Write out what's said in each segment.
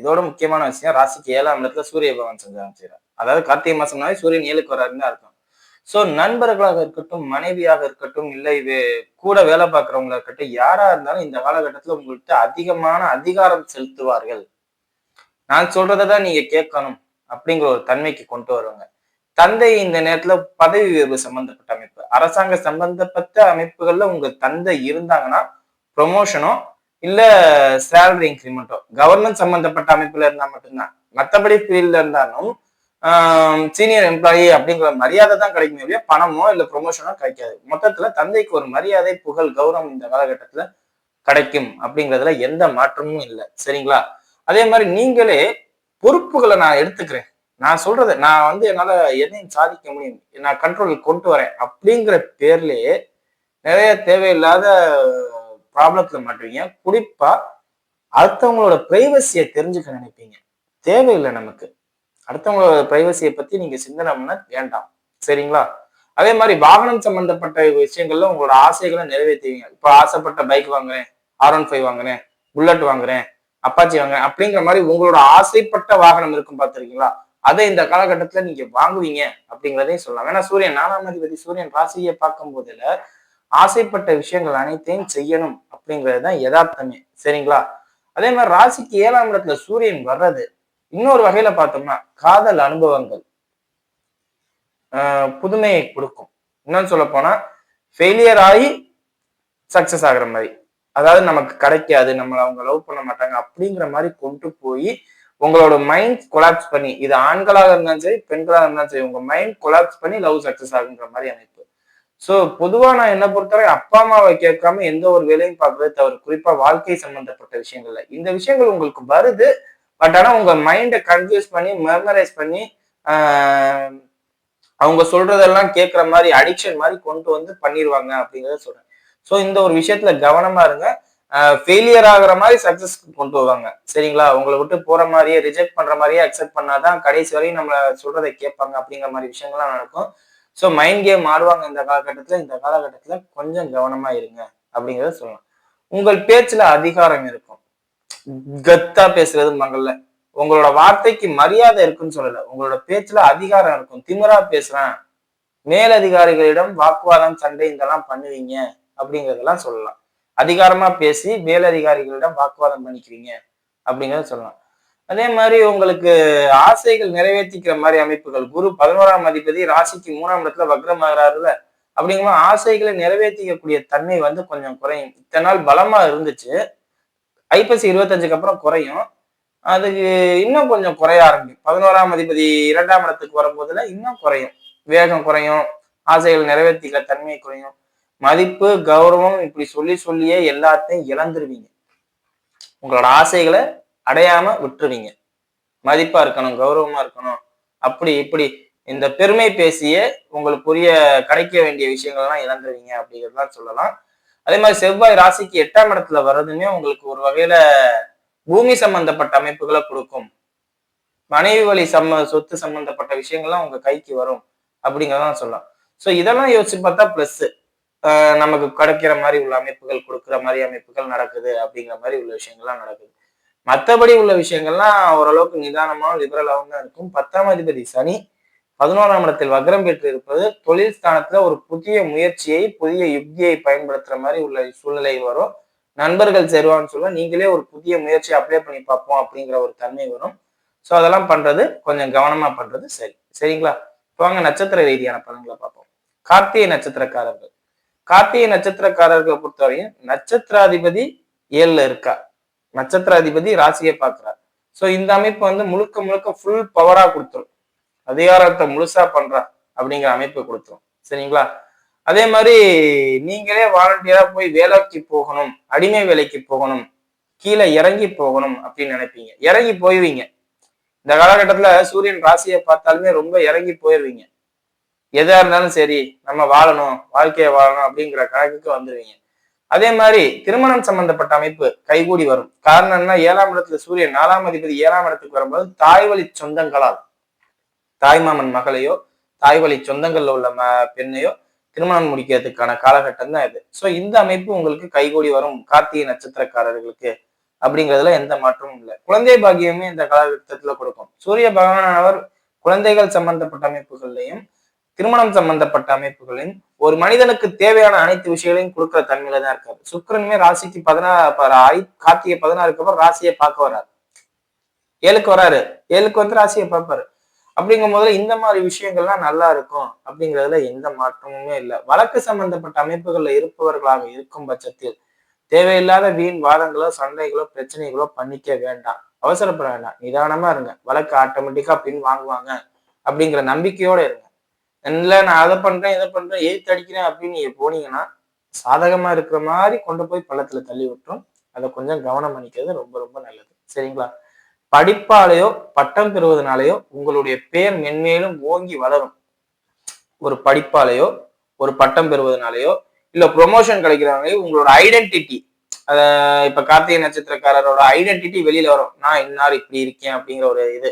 இதோட முக்கியமான விஷயம் ராசிக்கு ஏழாம் இடத்துல சூரிய பகவான் சஞ்சாரம் செய்கிறார் அதாவது கார்த்திகை மாசம்னாலே சூரியன் ஏழுக்கு வராருன்னு அர்த்தம். சோ நண்பர்களாக இருக்கட்டும் மனைவியாக இருக்கட்டும் இல்லை இது கூட வேலை பார்க்கறவங்களா இருக்கட்டும் யாரா இருந்தாலும் இந்த காலகட்டத்துல உங்கள்கிட்ட அதிகமான அதிகாரம் செலுத்துவார்கள். நான் சொல்றதை தான் நீங்க கேட்கணும் அப்படிங்கிற ஒரு தன்மைக்கு கொண்டு வருவாங்க. தந்தை இந்த நேரத்துல பதவி உயர்வு சம்பந்தப்பட்ட அமைப்பு. அரசாங்க சம்பந்தப்பட்ட அமைப்புகள்ல உங்க தந்தை இருந்தாங்கன்னா ப்ரொமோஷனோ இல்ல சேலரி இன்க்ரிமெண்ட்டோ கவர்மெண்ட் சம்பந்தப்பட்ட அமைப்புல இருந்தா மட்டும்தான். மற்றபடி ஃபீல்ட்ல இருந்தாலும் சீனியர் எம்ப்ளாயி அப்படிங்கிற மரியாதை தான் கிடைக்குமே இல்லையா பணமோ இல்ல ப்ரொமோஷனோ கிடைக்காது. மொத்தத்துல தந்தைக்கு ஒரு மரியாதை புகழ் கௌரவம் இந்த காலகட்டத்துல கிடைக்கும் அப்படிங்கிறதுல எந்த மாற்றமும் இல்லை. சரிங்களா? அதே மாதிரி நீங்களே பொறுப்புகளை நான் எடுத்துக்கிறேன். நான் சொல்றது நான் வந்து என்னால எதையும் சாதிக்க முடியும். நான் கண்ட்ரோல் கொண்டு வரேன் அப்படிங்கிற பேர்லயே நிறைய தேவையில்லாத ப்ராப்ளத்தில் மாட்டுவீங்க. குறிப்பா அடுத்தவங்களோட ப்ரைவசியை தெரிஞ்சுக்க நினைப்பீங்க. தேவையில்லை நமக்கு. அடுத்தவங்களோட ப்ரைவசியை பத்தி நீங்க சிந்தனை பண்ண வேண்டாம். சரிங்களா? அதே மாதிரி வாகனம் சம்பந்தப்பட்ட விஷயங்கள்ல உங்களோட ஆசைகளை நிறைவேற்றுவீங்க. இப்போ ஆசைப்பட்ட பைக் வாங்குறேன் ஆர் ஒன் ஃபைவ் வாங்குறேன் புல்லட் வாங்குறேன் அப்பாச்சி வாங்குறேன் அப்படிங்கிற மாதிரி உங்களோட ஆசைப்பட்ட வாகனம் இருக்கும் பார்த்திருக்கீங்களா? அதை இந்த காலகட்டத்துல நீங்க வாங்குவீங்க அப்படிங்கிறதையும் சொல்லலாம். ஏன்னா சூரியன் நாலாம் அதிபதி சூரியன் ராசியை பார்க்கும் போதுல ஆசைப்பட்ட விஷயங்கள் அனைத்தையும் செய்யணும் அப்படிங்கிறது தான் யதார்த்தமே. சரிங்களா? அதே மாதிரி ராசிக்கு ஏழாம் இடத்துல சூரியன் வர்றது இன்னொரு வகையில பார்த்தோம்னா காதல் அனுபவங்கள் ஆஹ் புதுமையை கொடுக்கும். இன்னும் சொல்ல போனா ஃபெயிலியர் ஆகி சக்சஸ் ஆகுற மாதிரி. அதாவது நமக்கு கிடைக்காது நம்மளை அவங்க லவ் பண்ண மாட்டாங்க அப்படிங்கிற மாதிரி கொண்டு போய் உங்களோட மைண்ட் கொலாப்ஸ் பண்ணி இது ஆண்களாக இருந்தாலும் சரி பெண்களாக இருந்தாலும் சரி உங்க மைண்ட் கொலாப்ஸ் பண்ணி லவ் சக்சஸ் ஆகுங்கிற மாதிரி அமைப்பு. ஸோ பொதுவாக நான் என்ன பொறுத்தவரை அப்பா அம்மாவை கேட்காம எந்த ஒரு வேலையும் பார்க்கறது தவிர குறிப்பாக வாழ்க்கை சம்பந்தப்பட்ட விஷயங்கள்ல. இந்த விஷயங்கள் உங்களுக்கு வருது. பட் ஆனால் உங்கள் மைண்டை கன்ஃபியூஸ் பண்ணி மெமரைஸ் பண்ணி அவங்க சொல்றதெல்லாம் கேட்குற மாதிரி அடிக்ஷன் மாதிரி கொண்டு வந்து பண்ணிடுவாங்க அப்படிங்கிறத சொல்றேன். ஸோ இந்த ஒரு விஷயத்துல கவனமா இருங்க. ஃபெயிலியர் ஆகுற மாதிரி சக்ஸஸ்க்கு கொண்டு வருவாங்க. சரிங்களா? உங்களை விட்டு போற மாதிரியே ரிஜெக்ட் பண்ற மாதிரியே அக்செப்ட் பண்ணாதான் கடைசி வரையும் நம்மள சொல்றதை கேட்பாங்க அப்படிங்கிற மாதிரி விஷயங்கள்லாம் நடக்கும். ஸோ மைண்ட் கேம் ஆடுவாங்க இந்த காலகட்டத்துல இந்த காலகட்டத்துல கொஞ்சம் கவனமா இருங்க அப்படிங்கிறத சொல்லலாம். உங்கள் பேச்சுல அதிகாரம் இருக்கும். கத்தா பேசுறது மங்கள்ல. உங்களோட வார்த்தைக்கு மரியாதை இருக்குன்னு சொல்லல. உங்களோட பேச்சுல அதிகாரம் இருக்கும். திமிரா பேசுறேன். மேலதிகாரிகளிடம் வாக்குவாதம் சண்டை இதெல்லாம் பண்ணுவீங்க அப்படிங்கறதெல்லாம் சொல்லலாம். அதிகாரமா பேசி மேலதிகாரிகளிடம் வாக்குவாதம் பண்ணிக்கிறீங்க அப்படிங்கறத சொல்லலாம். அதே மாதிரி உங்களுக்கு ஆசைகள் நிறைவேற்றிக்கிற மாதிரி அமைப்புகள். குரு பதினோராம் அதிபதி ராசிக்கு மூணாம் இடத்துல வக்ரமாகறாருல. அப்படிங்கும்போது ஆசைகளை நிறைவேற்றிக்கக்கூடிய தன்மை வந்து கொஞ்சம் குறையும். இத்தனை நாள் பலமா இருந்துச்சு. ஐப்பசி இருபத்தஞ்சுக்கு அப்புறம் குறையும். அதுக்கு இன்னும் கொஞ்சம் குறைய ஆரம்பிக்கும். பதினோராம் அதிபதி இரண்டாம் இடத்துக்கு வரும்போதுல இன்னும் குறையும். வேகம் குறையும். ஆசைகள் நிறைவேற்றிக்கிற தன்மை குறையும். மதிப்பு கௌரவம் இப்படி சொல்லி சொல்லியே எல்லாத்தையும் இழந்துருவீங்க. உங்களோட ஆசைகளை அடையாம விட்டுருவீங்க. மதிப்பா இருக்கணும் கௌரவமா இருக்கணும். அப்படி இப்படி இந்த பெருமை பேசியே உங்களுக்குரிய கிடைக்க வேண்டிய விஷயங்கள்லாம் இழந்துருவீங்க அப்படிங்கிறதான் சொல்லலாம். அதே மாதிரி செவ்வாய் ராசிக்கு எட்டாம் இடத்துல வர்றதுமே உங்களுக்கு ஒரு வகையில பூமி சம்பந்தப்பட்ட அமைப்புகளை கொடுக்கும். மனைவி வழி சம்ம சொத்து சம்பந்தப்பட்ட விஷயங்கள்லாம் உங்க கைக்கு வரும் அப்படிங்கிறதான் சொல்லலாம். ஸோ இதெல்லாம் யோசிச்சு பார்த்தா பிளஸ் நமக்கு கிடைக்கிற மாதிரி உள்ள அமைப்புகள் கொடுக்குற மாதிரி அமைப்புகள் நடக்குது அப்படிங்கிற மாதிரி உள்ள விஷயங்கள்லாம் நடக்குது. மற்றபடி உள்ள விஷயங்கள்லாம் ஓரளவுக்கு நிதானமாகவும் லிபரலாகவும் தான் இருக்கும். பத்தாம் அதிபதி சனி பதினோராம் இடத்தில் வக்ரம் பெற்று இருப்பது தொழில் ஸ்தானத்துல ஒரு புதிய முயற்சியை புதிய யுக்தியை பயன்படுத்துற மாதிரி உள்ள சூழ்நிலை வரும். நண்பர்கள் சேருவான்னு சொல்ல நீங்களே ஒரு புதிய முயற்சியை அப்ளை பண்ணி பார்ப்போம் அப்படிங்கிற ஒரு தன்மை வரும். ஸோ அதெல்லாம் பண்றது கொஞ்சம் கவனமா பண்றது சரி. சரிங்களா? இப்போ வாங்க நட்சத்திர ரீதியான பலன்களை பார்ப்போம். கார்த்திகை நட்சத்திரக்காரர்கள். கார்த்திகை நட்சத்திரக்காரர்களை பொறுத்தவரையும் நட்சத்திராதிபதி ஏழுல இருக்கா? நட்சத்திராதிபதி ராசியை பார்க்கிறார். ஸோ இந்த அமைப்பு வந்து முழுக்க முழுக்க ஃபுல் பவரா கொடுத்துரும். அதிகாரத்தை முழுசா பண்றா அப்படிங்கிற அமைப்பு கொடுத்துரும். சரிங்களா? அதே மாதிரி நீங்களே வாலண்டியரா போய் வேலைக்கு போகணும் அடிமை வேலைக்கு போகணும் கீழே இறங்கி போகணும் அப்படின்னு நினைப்பீங்க. இறங்கி போய்வீங்க இந்த காலகட்டத்துல சூரியன் ராசியை பார்த்தாலுமே ரொம்ப இறங்கி போயிடுவீங்க எதா இருந்தாலும் சரி நம்ம வாழணும் வாழ்க்கையை வாழணும் அப்படிங்கிற கணக்குக்கு வந்துருவீங்க. அதே மாதிரி திருமணம் சம்பந்தப்பட்ட அமைப்பு கைகூடி வரும். காரணம் என்ன ஏழாம் இடத்துல சூரியன் நாலாம் அதிபதி ஏழாம் இடத்துக்கு வரும்போது தாய் வழி சொந்தங்களால் தாய்மாமன் மகளையோ தாய் வழி சொந்தங்கள்ல உள்ள ம பெண்ணையோ திருமணம் முடிக்கிறதுக்கான காலகட்டம் தான் இது. ஸோ இந்த அமைப்பு உங்களுக்கு கைகூடி வரும் கார்த்திகை நட்சத்திரக்காரர்களுக்கு அப்படிங்கிறதுல எந்த மாற்றமும் இல்லை. குழந்தை பாக்கியமே இந்த காலகட்டத்துல கொடுக்கும். சூரிய பகவானவர் குழந்தைகள் சம்பந்தப்பட்ட அமைப்புகள்லையும் திருமணம் சம்பந்தப்பட்ட அமைப்புகளின் ஒரு மனிதனுக்கு தேவையான அனைத்து விஷயங்களையும் கொடுக்குற தன்மையில தான் இருக்காரு. சுக்கரனுமே ராசிக்கு பதினாறு கார்த்திகை பதினாறுக்கு அப்புறம் ராசியை பார்க்க வராரு ஏழுக்கு வராரு ஏழுக்கு வந்து ராசியை பார்ப்பாரு. அப்படிங்கும் போதுல இந்த மாதிரி விஷயங்கள்லாம் நல்லா இருக்கும் அப்படிங்கிறதுல எந்த மாற்றமுமே இல்லை. வழக்கு சம்பந்தப்பட்ட அமைப்புகள்ல இருப்பவர்களாக இருக்கும் பட்சத்தில் தேவையில்லாத வீண் வாதங்களோ சண்டைகளோ பிரச்சனைகளோ பண்ணிக்க வேண்டாம். அவசரப்பட வேண்டாம். நிதானமா இருங்க. வழக்கு ஆட்டோமேட்டிக்கா பின் வாங்குவாங்க அப்படிங்கிற நம்பிக்கையோட இருங்க. இல்லை நான் அதை பண்றேன் இதை பண்றேன் எய்த்து அடிக்கிறேன் அப்படின்னு நீங்க போனீங்கன்னா சாதகமா இருக்கிற மாதிரி கொண்டு போய் பள்ளத்துல தள்ளி விட்டுரும். அதை கொஞ்சம் கவனம் பண்ணிக்கிறது ரொம்ப ரொம்ப நல்லது. சரிங்களா? படிப்பாலேயோ பட்டம் பெறுவதனாலேயோ உங்களுடைய பேர் மென்மேலும் ஓங்கி வளரும். ஒரு படிப்பாலேயோ ஒரு பட்டம் பெறுவதனாலேயோ இல்ல ப்ரொமோஷன் கிடைக்கிறவங்களே உங்களோட ஐடென்டிட்டி அத இப்ப கார்த்திகை நட்சத்திரக்காரரோட ஐடென்டிட்டி வெளியில வரும். நான் இன்னார் இப்படி இருக்கேன் அப்படிங்கிற ஒரு இது.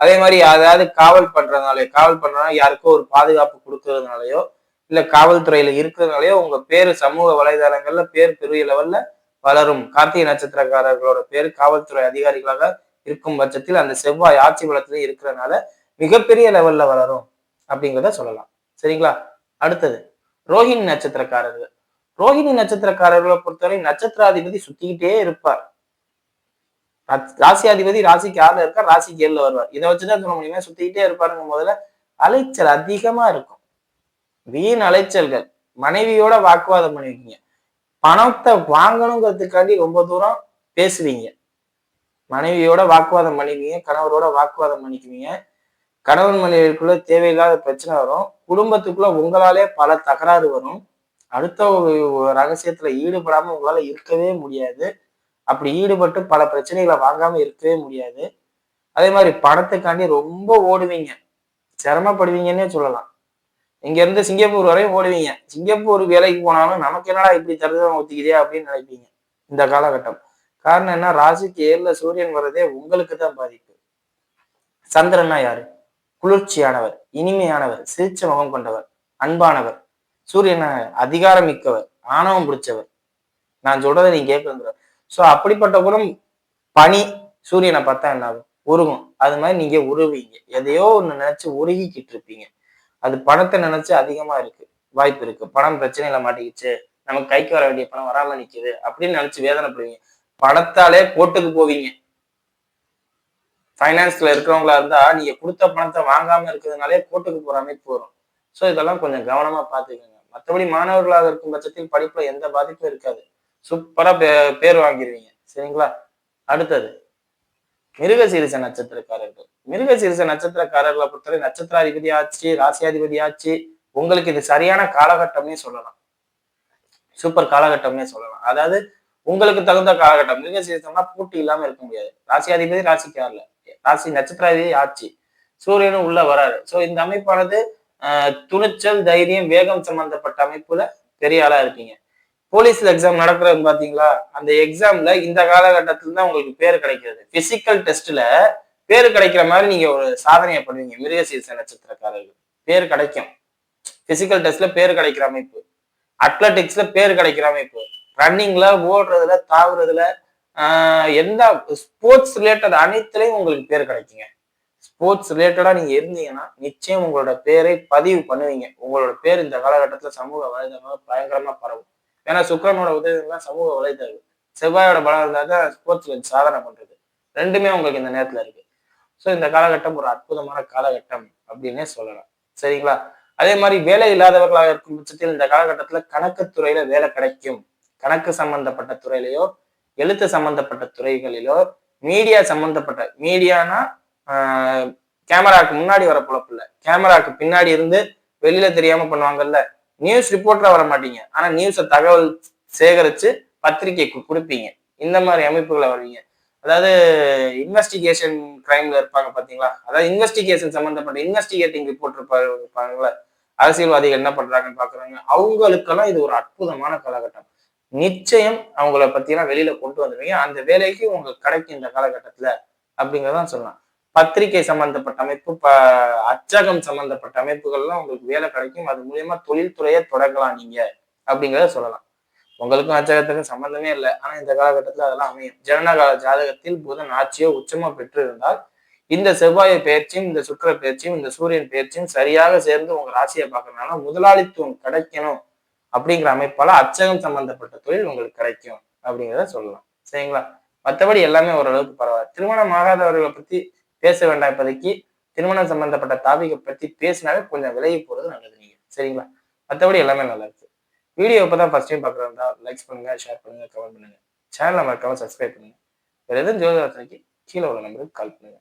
அதே மாதிரி அதாவது காவல் பண்றதுனாலயோ காவல் பண்றதுனால யாருக்கோ ஒரு பாதுகாப்பு கொடுக்கறதுனாலயோ இல்ல காவல்துறையில இருக்கிறதுனாலயோ உங்க பேரு சமூக வலைதளங்கள்ல பேர் பெரிய லெவல்ல வளரும். கார்த்திகை நட்சத்திரக்காரர்களோட பேர் காவல்துறை அதிகாரிகளாக இருக்கும் பட்சத்தில் அந்த செவ்வாய் ஆட்சி பலத்திலே இருக்கிறதுனால மிகப்பெரிய லெவல்ல வளரும் அப்படிங்கிறத சொல்லலாம். சரிங்களா? அடுத்தது ரோஹிணி நட்சத்திரக்காரர்கள். ரோஹிணி நட்சத்திரக்காரர்களை பொறுத்தவரை நட்சத்திராதிபதி சுத்திக்கிட்டே இருப்பார். ராசியாதிபதி ராசிக்கு ஆறுல இருக்கா? ராசிக்கு ஏழுல வருவார். இதை வச்சுதான் சொல்ல முடியுமா சுத்திக்கிட்டே இருப்பாருங்க முதல்ல. அலைச்சல் அதிகமா இருக்கும். வீண் அலைச்சல்கள். மனைவியோட வாக்குவாதம் பண்ணிருக்கீங்க. பணத்தை வாங்கணுங்கிறதுக்காண்டி ரொம்ப தூரம் பேசுவீங்க. மனைவியோட வாக்குவாதம் பண்ணிக்குவீங்க. கணவரோட வாக்குவாதம் பண்ணிக்குவீங்க. கணவன் மனைவிக்குள்ள தேவையில்லாத பிரச்சனை வரும். குடும்பத்துக்குள்ள உங்களாலே பல தகராறு வரும். அடுத்த ரகசியத்துல ஈடுபடாம உங்களால இருக்கவே முடியாது. அப்படி ஈடுபட்டு பல பிரச்சனைகளை வாங்காம இருக்கவே முடியாது. அதே மாதிரி பணத்துக்காண்டி ரொம்ப ஓடுவீங்க. சிரமப்படுவீங்கன்னே சொல்லலாம். இங்க இருந்து சிங்கப்பூர் வரையும் ஓடுவீங்க. சிங்கப்பூர் வேலைக்கு போனாலும் நமக்கு என்னடா இப்படி தருதம் ஒத்திக்குதே அப்படின்னு நினைப்பீங்க. இந்த காலகட்டம். காரணம் என்ன? ராசிக்கு ஏழுல சூரியன் வர்றதே உங்களுக்கு தான் பாதிப்பு. சந்திரன்னா யாரு? குளிர்ச்சியானவர் இனிமையானவர் சிரிச்ச முகம் கொண்டவர் அன்பானவர். சூரியன் அதிகாரம் மிக்கவர் ஆணவம் பிடிச்சவர். நான் சொல்றதை நீ கேட்க சோ அப்படிப்பட்ட குணம் பனி சூரியனை பார்த்தா என்ன ஆகும் உருகும். அது மாதிரி நீங்க உருவீங்க. எதையோ ஒண்ணு நினைச்சு உருகிக்கிட்டு இருப்பீங்க. அது பணத்தை நினைச்சு அதிகமா இருக்கு. வாய்ப்பு இருக்கு. பணம் பிரச்சனையில மாட்டிக்கிச்சு. நமக்கு கைக்கு வர வேண்டிய பணம் வராம நிக்குது. அப்படின்னு நினைச்சு வேதனைப்படுவீங்க. பணத்தாலே கோர்ட்டுக்கு போவீங்க. ஃபைனான்ஸ்ல இருக்கிறவங்களா இருந்தா நீங்க கொடுத்த பணத்தை வாங்காம இருக்கிறதுனாலே கோர்ட்டுக்கு போற மாதிரி போறோம் ஸோ இதெல்லாம் கொஞ்சம் கவனமா பாத்துக்கோங்க மற்றபடி மாணவர்களாக இருக்கும் பட்சத்தில் படிப்புல எந்த பாதிப்பும் இருக்காது. சூப்பரா பேர் வாங்கிடுவீங்க சரிங்களா? அடுத்தது மிருகசீரிச நட்சத்திரக்காரர்கள். மிருகசீரிச நட்சத்திரக்காரர்களை பொறுத்தவரை நட்சத்திராதிபதி ஆச்சு ராசியாதிபதி ஆச்சு உங்களுக்கு இது சரியான காலகட்டம்னே சொல்லலாம். சூப்பர் காலகட்டம்னே சொல்லலாம். அதாவது உங்களுக்கு தகுந்த காலகட்டம். மிருகசீரிசம்னா போட்டி இல்லாம இருக்க முடியாது. ராசியாதிபதி ராசிக்காரில் ராசி நட்சத்திராதிபதி ஆட்சி சூரியனும் உள்ள வராரு. சோ இந்த அமைப்பானது துணிச்சல் தைரியம் வேகம் சம்பந்தப்பட்ட அமைப்புல பெரிய ஆளா இருக்கீங்க. போலீஸ்ல எக்ஸாம் நடக்கிறது பாத்தீங்களா? அந்த எக்ஸாம்ல இந்த காலகட்டத்துல தான் உங்களுக்கு பேர் கிடைக்கிறது. பிசிக்கல் டெஸ்ட்ல பேர் கிடைக்கிற மாதிரி நீங்க ஒரு சாதனையை பண்ணுவீங்க. மிருகசீச நட்சத்திரக்காரர்கள் பேர் கிடைக்கும். பிசிக்கல் டெஸ்ட்ல பேர் கிடைக்கிற அமைப்பு. அத்லட்டிக்ஸ்ல பேர் கிடைக்கிற அமைப்பு. ரன்னிங்ல ஓடுறதுல தாவுறதுல எந்த ஸ்போர்ட்ஸ் ரிலேட்டட் அனைத்துலயும் உங்களுக்கு பேர் கிடைக்குங்க. ஸ்போர்ட்ஸ் ரிலேட்டடா நீங்க இருந்தீங்கன்னா நிச்சயம் உங்களோட பேரை பதிவு பண்ணுவீங்க. உங்களோட பேர் இந்த காலகட்டத்துல சமூக வலைதளமாக பயங்கரமா பரவும். ஏன்னா சுக்கரனோட உதவிலாம் சமூக வலைதளம் செவ்வாயோட பலம் ஸ்போர்ட்ஸ் ஸ்போர்ட்ஸ்ல சாதனை பண்றது. ரெண்டுமே உங்களுக்கு இந்த நேரத்துல இருக்கு. ஸோ இந்த காலகட்டம் ஒரு அற்புதமான காலகட்டம் அப்படின்னே சொல்லலாம். சரிங்களா? அதே மாதிரி வேலை இல்லாதவர்களாக இருக்கும் பட்சத்தில் இந்த காலகட்டத்துல கணக்கு துறையில வேலை கிடைக்கும். கணக்கு சம்பந்தப்பட்ட துறையிலையோ எழுத்து சம்பந்தப்பட்ட துறைகளிலோ மீடியா சம்பந்தப்பட்ட மீடியானா கேமராக்கு முன்னாடி வர பொழப்பு இல்லை. கேமராக்கு பின்னாடி இருந்து வெளியில தெரியாம பண்ணுவாங்கல்ல? நியூஸ் ரிப்போர்ட்டரா வர மாட்டீங்க ஆனா நியூஸை தகவல் சேகரிச்சு பத்திரிகைக்கு கொடுப்பீங்க. இந்த மாதிரி அமைப்புகளை வருவீங்க. அதாவது இன்வெஸ்டிகேஷன் கிரைம்ல இருப்பாங்க பாத்தீங்களா? அதாவது இன்வெஸ்டிகேஷன் சம்பந்தப்பட்ட இன்வெஸ்டிகேட்டிங் ரிப்போர்ட் இருப்பாங்கல்ல? அரசியல்வாதிகள் என்ன பண்றாங்கன்னு பாக்குறாங்க. அவங்களுக்கெல்லாம் இது ஒரு அற்புதமான காலகட்டம். நிச்சயம் அவங்கள பத்தியெல்லாம் வெளியில கொண்டு வந்துருவீங்க. அந்த வேலைக்கு உங்களுக்கு கிடைக்கும் இந்த காலகட்டத்துல அப்படிங்கிறதான் சொல்லலாம். பத்திரிகை சம்பந்தப்பட்ட அமைப்பு ப அச்சகம் சம்பந்தப்பட்ட அமைப்புகள்லாம் உங்களுக்கு வேலை கிடைக்கும். அது மூலியமா தொழில்துறையை தொடங்கலாம் நீங்க அப்படிங்கிறத சொல்லலாம். உங்களுக்கும் அச்சகத்துக்கும் சம்பந்தமே இல்லை. ஆனா இந்த காலகட்டத்துல அதெல்லாம் அமையும். ஜனனகால ஜாதகத்தில் புதன் ஆட்சியோ உச்சமா பெற்று இருந்தால் இந்த செவ்வாய் பயிற்சியும் இந்த சுக்கர பயிற்சியும் இந்த சூரியன் பயிற்சியும் சரியாக சேர்ந்து உங்க ராசியை பார்க்கறதுனால முதலாளித்துவம் கிடைக்கணும் அப்படிங்கிற அமைப்பால அச்சகம் சம்பந்தப்பட்ட தொழில் உங்களுக்கு கிடைக்கும் அப்படிங்கிறத சொல்லலாம். சரிங்களா? மற்றபடி எல்லாமே ஓரளவுக்கு பரவாயில்ல. திருமணம் ஆகாதவர்களை பத்தி பேச வேண்டாம் இப்போதைக்கு. திருமணம் சம்பந்தப்பட்ட டாபிக்கை பத்தி பேசினாவே கொஞ்சம் விலகி போறது நல்லது நீங்க. சரிங்களா? மற்றபடி எல்லாமே நல்லா இருக்கு. வீடியோ இப்போ தான் ஃபர்ஸ்ட் டைம் பார்க்குறதா லைக்ஸ் பண்ணுங்க ஷேர் பண்ணுங்க கமெண்ட் பண்ணுங்க. சேனலை மறக்காம சப்ஸ்கிரைப் பண்ணுங்க. வேறு எதுவும் ஜோதிடத்துக்கு கீழே உள்ள நம்பருக்கு கால் பண்ணுங்க.